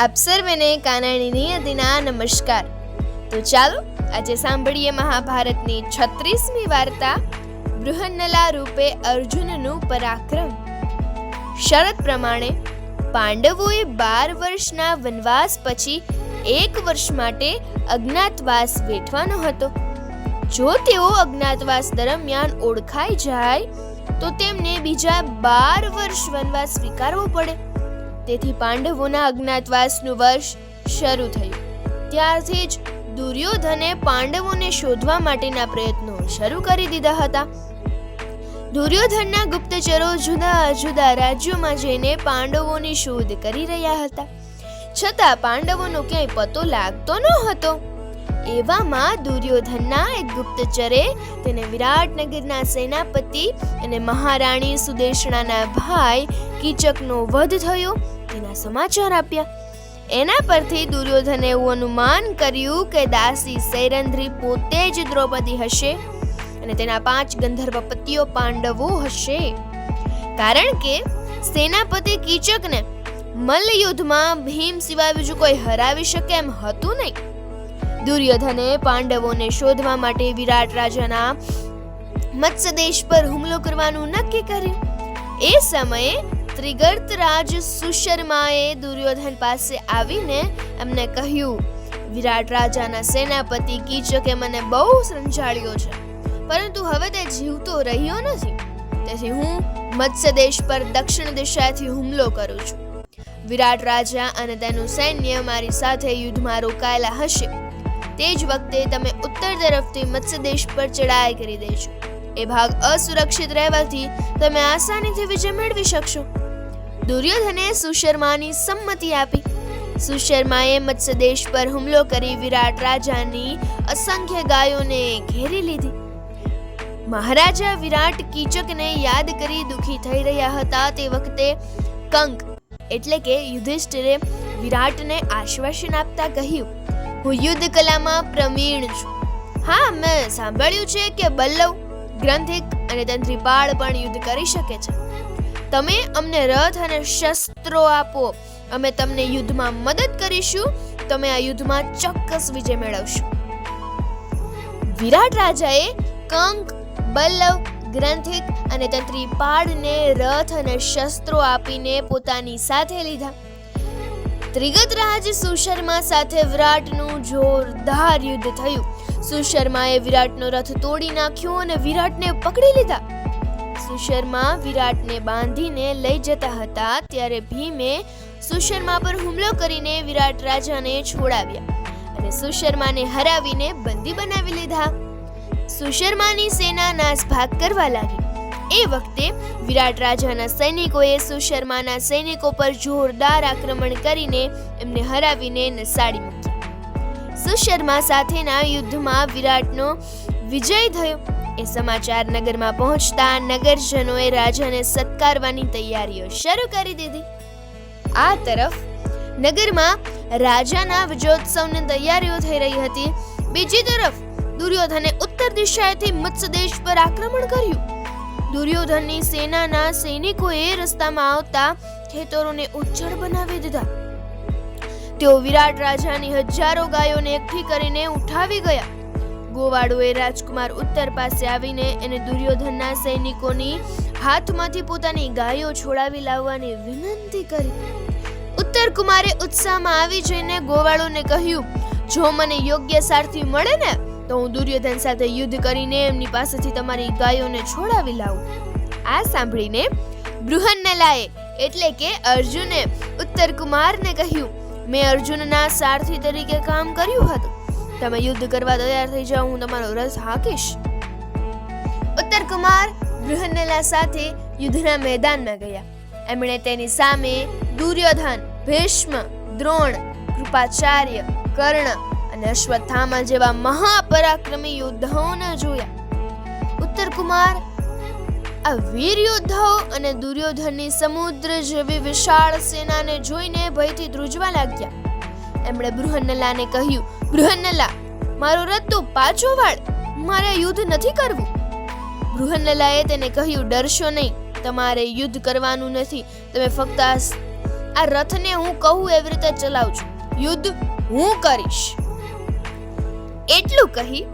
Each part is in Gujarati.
આપ સર્વેને કાનાણીની નિયતિના નમસ્કાર. તો ચાલો, આજે સાંભળીએ મહાભારતની છત્રીસમી વાર્તા, બૃહન્નલા રૂપે અર્જુનનું પરાક્રમ. શરત પ્રમાણે, પાંડવોએ બાર વર્ષના વનવાસ પછી એક વર્ષ માટે અજ્ઞાતવાસ વેઠવાનો હતો. જો તેઓ અજ્ઞાતવાસ દરમિયાન ઓળખાઈ જાય, તો તેમને બીજા બાર વર્ષ વનવાસ સ્વીકારવો પડે. તેથી પાંડવોના અજ્ઞાતવાસનું વર્ષ શરૂ થયું. ત્યારથી જ દુર્યોધને પાંડવોને શોધવા માટેના પ્રયત્નો શરૂ કરી દીધા હતા. દુર્યોધનના ગુપ્તચરો જુદા જુદા રાજ્યોમાં જઈને પાંડવોની શોધ કરી રહ્યા હતા. છતાં પાંડવોનો ક્યાંય પતો લાગતો ન હતો. એવામાં દુર્યોધનના એક ગુપ્તચરે તેને વિરાટનગરના સેનાપતિ અને મહારાણી સુદેશણાના ભાઈ કીચકનો વધ થયો. તેના સમાચાર આપ્યા. એના પરથી દુર્યોધને એવું અનુમાન કર્યું કે દાસી સૈરંધ્રી પોતે જ દ્રૌપદી હશે અને તેના પાંચ ગંધર્વ પતિઓ પાંડવો હશે. કારણ કે સેનાપતિ કીચકને મલ્લયુદ્ધમાં ભીમ સિવાય બીજું કોઈ હરાવી શકે એમ હતું નહીં. દુર્યોધને પાંડવોને શોધવા માટે વિરાટ રાજાના મત્સ્યદેશ પર હુમલો કરવાનું નક્કી કર્યું. એ સમયે ત્રિગર્ત રાજ સુશર્માએ દુર્યોધન પાસે આવીને એમને કહ્યું, વિરાટ રાજાના સેનાપતિ કીચકે મને બહુ સમજાળ્યો છે, પરંતુ હવે તે જીવતો રહ્યો નથી. તેથી હું મત્સ્યદેશ પર દક્ષિણ દિશાથી હુમલો કરું છું. વિરાટ રાજા અને તેનું સૈન્ય મારી સાથે યુદ્ધમાં રોકાયેલા હશે. તે જ વખતે તમે ઉત્તર તરફથી મત્સ્યદેશ પર ચડાઈ કરી દેજો. એ ભાગ અસુરક્ષિત રહેવાથી તમે આસાનીથી વિજય મેળવી શકશો. દુર્યોધને સુશર્માની સંમતિ આપી. સુશર્માએ મત્સ્યદેશ પર હુમલો કરી વિરાટ રાજાની અસંખ્ય ગાયોને ઘેરી લીધી. મહારાજા વિરાટ કીચકને યાદ કરી દુખી થઈ રહ્યા હતા તે વખતે કંક, એટલે કે યુધિષ્ઠિરે વિરાટને આશ્વાસન આપતા કહ્યું, હું યુદ્ધ કલામાં પ્રવીણ છું. હા, મેં સાંભળ્યું છે કે બલ્લવ ગ્રંથિક અને તંત્રીપાળ પણ યુદ્ધ કરી શકે છે. તમે અમને રથ અને શસ્ત્રો આપો. અમે તમને યુદ્ધમાં મદદ કરીશું. તમે આ યુદ્ધમાં ચોક્કસ વિજય મેળવશો. વિરાટ રાજાએ કંક, બલ્લવ ગ્રંથિક અને તંત્રીપાળને રથ અને શસ્ત્રો આપીને પોતાની સાથે લીધા. ત્રિગત રાજ સુશર્મા સાથે વિરાટનું જોરદાર યુદ્ધ થયું. સુશર્માએ વિરાટનો રથ તોડી નાખ્યો અને વિરાટને પકડી લીધા. સુશર્મા વિરાટને બાંધીને લઈ જતા હતા ત્યારે ભીમે સુશર્મા પર હુમલો કરીને વિરાટ રાજાને છોડાવ્યા અને સુશર્માને હરાવીને બંદી બનાવી લીધા. સુશર્માની સેના નાસભાગ કરવા લાગી. એ વખતે વિરાટ રાજાના સૈનિકોએ સુશર્માના સૈનિકો પર જોરદાર આક્રમણ કરીને એમને હરાવીને નસાડી મૂકી સુશર્મા સાથેના યુદ્ધમાં વિરાટનો વિજય થયો. એ સમાચાર નગરમાં પહોંચતા નગરજનોએ રાજાને સત્કારવાની તૈયારીઓ શરૂ કરી દીધી. આ તરફ નગરમાં રાજાના વિજયોત્સવની તૈયારીઓ થઈ રહી હતી. બીજી તરફ દુર્યોધને ઉત્તર દિશાએથી મત્સ્યદેશ પર આક્રમણ કર્યું. દુર્યોધનની સેનાના સૈનિકોએ રસ્તામાં આવતા ખેતરોને ઉજ્જડ બનાવી દીધા. તેઓ વિરાટ રાજાની હજારો ગાયોને એકઠી કરીને ઉઠાવી ગયા. ગોવાળોએ રાજકુમાર ઉત્તર પાસે આવીને એને દુર્યોધનના સૈનિકોની હાથમાંથી પોતાની ગાયો છોડાવી લાવવાની વિનંતી કરી. ઉત્તર કુમારે ઉત્સાહમાં આવી જઈને ગોવાળોને કહ્યું, જો મને યોગ્ય સારથી મળે ને, તો હું દુર્યોધન સાથે યુદ્ધ કરીને એમની પાસેથી તમારી ગાયોને છોડાવી લાવું. આ સાંભળીને બૃહન્નલાએ એટલે કે અર્જુને ઉત્તર કુમારને કહ્યું, મેં અર્જુનના સારથી તરીકે કામ કર્યું હતું. તમે યુદ્ધ કરવા તૈયાર થઈ જાઓ, હું તમારો રસ હાકીશ. ઉત્તર કુમાર બૃહન્નલા સાથે યુદ્ધના મેદાનમાં ગયા. એમણે તેની સામે દુર્યોધન, ભીષ્મ, દ્રોણ, કૃપાચાર્ય, કર્ણ અને અશ્વત્થામા જેવા મહાપરાક્રમી યોદ્ધાઓને જોયા. ઉત્તર કુમાર આ વીર યોદ્ધાઓ અને દુર્યોધનની સમુદ્ર જેવી વિશાળ સેનાને જોઈને ભયથી ધ્રુજવા લાગ્યા. એમણે બૃહન્નલાને કહ્યું, બૃહન્નલા, મારો રથ પાછો વાળ. મારે યુદ્ધ નથી કરવું. બૃહન્નલાએ તેને કહ્યું, ડરશો નહીં. તમારે યુદ્ધ કરવાનું નથી. તમે ફક્ત આ રથને હું કહું એવી રીતે ચલાવજો યુદ્ધ હું કરીશ. એટલું કહી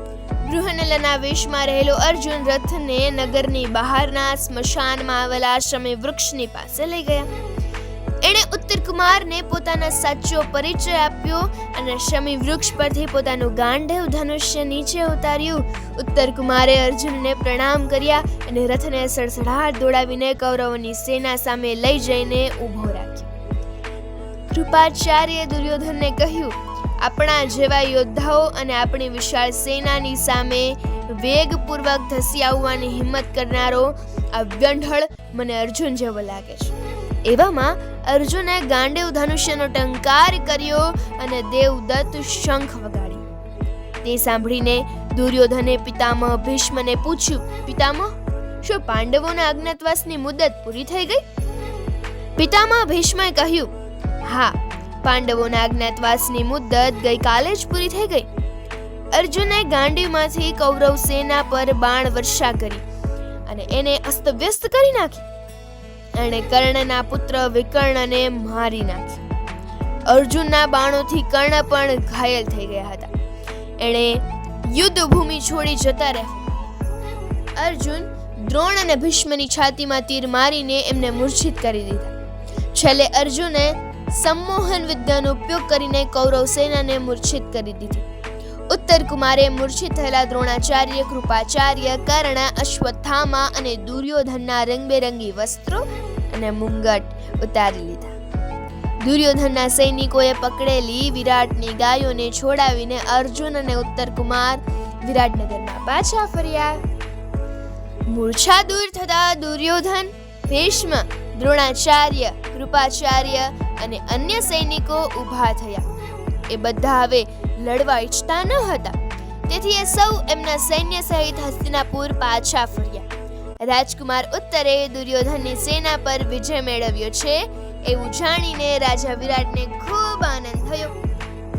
બૃહનલના વેશમાં રહેલો અર્જુન રથને નગરની બહારના સ્મશાનમાં આવેલા આશ્રમે વૃક્ષની પાસે લઈ ગયા. એણે ઉત્તર કુમારને પોતાનો સાચો પરિચય આપ્યો અને શમી વૃક્ષ પરથી પોતાનું ગાંડેવ ધનુષ્ય નીચે ઉતાર્યું. ઉત્તર કુમારે અર્જુનને પ્રણામ કર્યા અને રથને સડસડાટ દોડાવીને કૌરવોની સેના સામે લઈ જઈને ઊભો રાખ્યો. કૃપાચાર્ય દુર્યોધનને કહ્યું, આપણા જેવા યોદ્ધાઓ અને આપણી વિશાળ સેનાની સામે વેગપૂર્વક ધસી આવવાની હિંમત કરનારો આ મને અર્જુન જેવો લાગે છે. એવામાં અર્જુને ગાંડેવ ધનુષ્યનો ટંકાર કર્યો અને દેવદત્ત શંખ વગાડી તે સાંભળીને દુર્યોધને પિતામહ ભીષ્મને પૂછ્યું, પિતામહ, શું પાંડવોના અજ્ઞાતવાસની મુદત પૂરી થઈ ગઈ? પિતામહ ભીષ્મએ કહ્યું, હા, પાંડવોના અજ્ઞાતવાસની મુદત ગઈકાલે જ પૂરી થઈ ગઈ. અર્જુને ગાંડીમાંથી કૌરવ સેના પર બાણ વર્ષા કરી. અને એને અસ્તવ્યસ્ત કરી નાખી. એણે કર્ણના પુત્ર વિકર્ણને મારી નાખી. અર્જુનના બાણોથી કર્ણ પણ ઘાયલ થઈ ગયા હતા. એણે યુદ્ધ ભૂમિ છોડી જતા રહ્યા. અર્જુન દ્રોણ અને ભીષ્મની છાતીમાં તીર મારીને એમને મૂર્છિત કરી દીધા. છેલ્લે અર્જુને સંમોહન વિદ્યાનો ઉપયોગ કરીને કૌરવ સેનાને મૂર્છિત કરી દીધી. ઉત્તર કુમારે મૂર્છિત થયેલા દ્રોણાચાર્ય, કૃપાચાર્ય, કર્ણ, અશ્વત્થામા અને દુર્યોધનના રંગબેરંગી વસ્ત્રો અને મુંગટ ઉતારી લીધા. દુર્યોધનના સૈનિકોએ પકડેલી વિરાટની ગાયોને છોડાવીને અર્જુન અને ઉત્તર કુમાર વિરાટનગરમાં પાછા ફર્યા. મૂર્છા દૂર થતા દુર્યોધન, ભીષ્મ, દ્રોણાચાર્ય, કૃપાચાર્ય અને અન્ય સૈનિકો ઊભા થયા. એ બધા હવે લડવા ઈચ્છતા ન હતા. તેથી એ સૌ એમના સૈન્ય સહિત હસ્તિનાપુર પાછા ફર્યા. રાજકુમાર ઉત્તરે દુર્યોધનની સેના પર વિજય મેળવ્યો છે એવું જાણીને રાજા વિરાટને ખૂબ આનંદ થયો.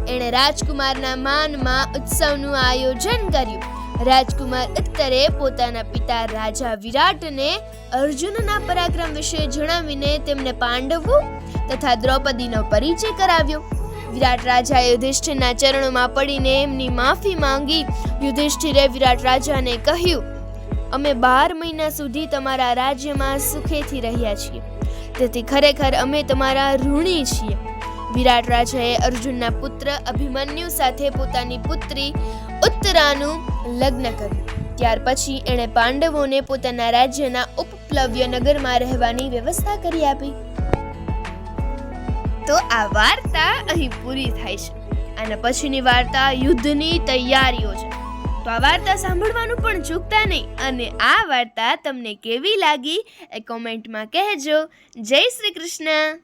એણે રાજકુમારના માનમાં ઉત્સવનું આયોજન કર્યું. રાજકુમાર ઉત્તરે પોતાના પિતા રાજા વિરાટને અર્જુનના પરાક્રમ વિશે જણાવીને તેમને પાંડવો તથા દ્રૌપદીનો પરિચય કરાવ્યો. વિરાટ રાજાએ યુધિષ્ઠિરના ચરણોમાં પડીને એમની માફી માંગી. યુધિષ્ઠિરે વિરાટ રાજાને કહ્યું, અમે બાર મહિના સુધી તમારા રાજ્યમાં સુખેથી રહ્યા છીએ. તેથી ખરેખર અમે તમારા ઋણી છીએ. વિરાટ રાજાએ અર્જુનના પુત્ર અભિમન્યુ સાથે પોતાની પુત્રી ઉત્તરાનું લગ્ન કર્યું. ત્યાર પછી એણે પાંડવોને પોતાના રાજ્યના ઉપપ્લવ્ય નગરમાં રહેવાની વ્યવસ્થા કરી આપી. તો આ વાર્તા અહીં પૂરી થાય છે. અને પછીની વાર્તા યુદ્ધની તૈયારીઓ છે. તો આ વાર્તા સાંભળવાનું પણ ચૂકતા નહીં અને આ વાર્તા તમને કેવી લાગી એ કોમેન્ટમાં કહેજો. જય શ્રી કૃષ્ણ.